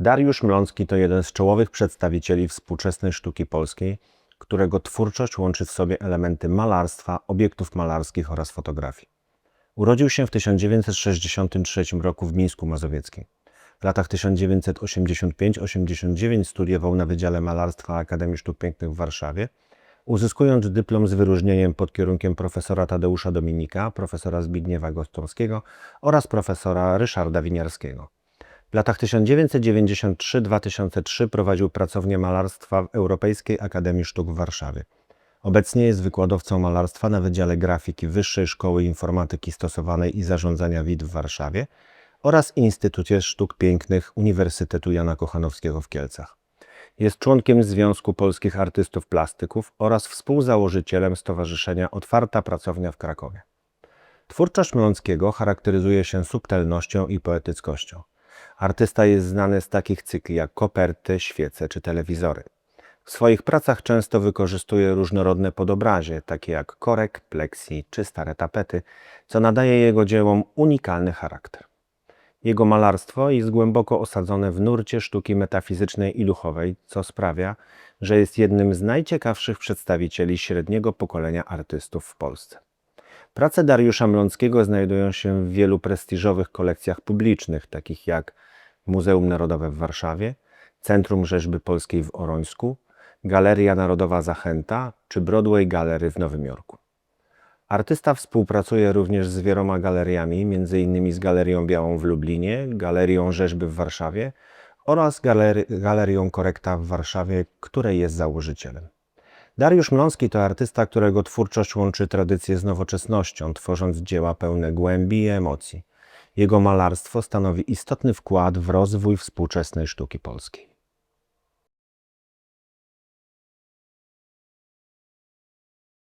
Dariusz Mlącki to jeden z czołowych przedstawicieli współczesnej sztuki polskiej, którego twórczość łączy w sobie elementy malarstwa, obiektów malarskich oraz fotografii. Urodził się w 1963 roku w Mińsku Mazowieckim. W latach 1985-89 studiował na Wydziale Malarstwa Akademii Sztuk Pięknych w Warszawie, uzyskując dyplom z wyróżnieniem pod kierunkiem profesora Tadeusza Dominika, profesora Zbigniewa Gostomskiego oraz profesora Ryszarda Winiarskiego. W latach 1993-2003 prowadził pracownię malarstwa w Europejskiej Akademii Sztuk w Warszawie. Obecnie jest wykładowcą malarstwa na Wydziale Grafiki Wyższej Szkoły Informatyki Stosowanej i Zarządzania WIT w Warszawie oraz Instytucie Sztuk Pięknych Uniwersytetu Jana Kochanowskiego w Kielcach. Jest członkiem Związku Polskich Artystów Plastyków oraz współzałożycielem Stowarzyszenia Otwarta Pracownia w Krakowie. Twórczość Mląckiego charakteryzuje się subtelnością i poetyckością. Artysta jest znany z takich cykli jak koperty, świece czy telewizory. W swoich pracach często wykorzystuje różnorodne podobrazie, takie jak korek, pleksji czy stare tapety, co nadaje jego dziełom unikalny charakter. Jego malarstwo jest głęboko osadzone w nurcie sztuki metafizycznej i duchowej, co sprawia, że jest jednym z najciekawszych przedstawicieli średniego pokolenia artystów w Polsce. Prace Dariusza Mląckiego znajdują się w wielu prestiżowych kolekcjach publicznych, takich jak Muzeum Narodowe w Warszawie, Centrum Rzeźby Polskiej w Orońsku, Galeria Narodowa Zachęta czy Broadway Gallery w Nowym Jorku. Artysta współpracuje również z wieloma galeriami, m.in. z Galerią Białą w Lublinie, Galerią Rzeźby w Warszawie oraz galery, Galerią Korekta w Warszawie, której jest założycielem. Dariusz Mlącki to artysta, którego twórczość łączy tradycję z nowoczesnością, tworząc dzieła pełne głębi i emocji. Jego malarstwo stanowi istotny wkład w rozwój współczesnej sztuki polskiej.